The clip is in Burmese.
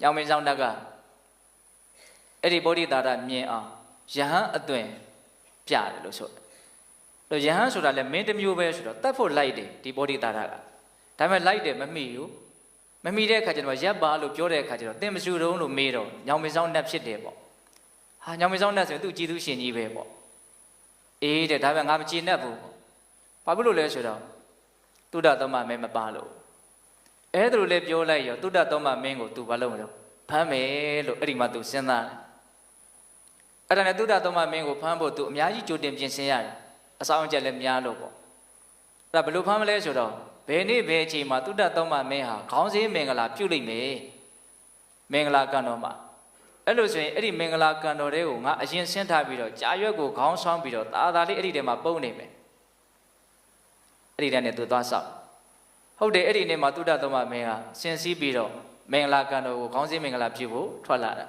ညောင်မင်းဆောင်တက်ကအဲ့ဒီဗောဓိတာရမြင်အောင်ယဟန်အသွင်ပြတယ်လို့ဆိုတယ်။လို့ယဟန်ဆိုတာလည်းမင်းတစ်မျိုးပဲဆိုတော့တတ်ဖို့လိုက်တယ်ဒီဗောဓိတာရက။ဒါပေမဲ့လိုက်တယ်မမိဘူး။မမိတဲ့အခါကျတော့ရပ်ပါလို့ပြောတဲ့အခါကျတော့တင်မစုတုံးလို့မေးတော့ညောင်မင်းဆောင်တက်ဖြစ်တယ်ပေါ့။ဟာညောင်မင်းဆောင်တက်ဆိုရင်သူကြည်သူရှင်ကြီးပဲပေါ့။အေးတဲ့ဒါပေမဲ့ငါမကြည်နဲ့ဘူးပေါ့။ဘာဖြစ်လို့လဲဆိုတော့တုဒ္ဒသမမဲမပါလို့ အဲ့ဒါလိုလဲပြောလိုက်ရောတုဒ္ဒသမမင်းကို तू ဘာလုပ်မလို့ဖမ်းမယ်လို့အဲ့ဒီမှာ तू စဉ်းစားတယ်အဲ့ဒါနဲ့တုဒ္ဒသမမင်းကိုဖမ်းဖို့ तू အများကြီးကြိုတင်ပြင်ဆင်ရတယ်အဆောင်အကျက်လည်းများလို့ပေါ့အဲ့ဒါဘယ်လိုဖမ်းမလဲဆိုတော့ဘယ်နေ့ဘယ်အချိန်မှာတုဒ္ဒသမမင်းဟာခေါင်းစည်းမင်္ဂလာပြုတ်လိမ့်မယ်မင်္ဂလာကံတော်မှာအဲ့လိုဆိုရင်အဲ့ဒီမင်္ဂလာကံတော်တွေကိုငါအရင်ဆင်းထားပြီးတော့ကြာရွက်ကိုခေါင်းဆောင်းပြီးတော့ตาသာလေးအဲ့ဒီထဲမှာပုံနေမယ်အဲ့ဒီတန်းနဲ့ तू သွားဆောက် ဟုတ်တယ်အဲ့ဒီနေ့မှာတုဒ္ဒသမမင်းကစင်စည်းပြီးတော့မင်္ဂလာကံတော်ကိုခေါင်းစည်းမင်္ဂလာပြုဖို့ထွက်လာတာ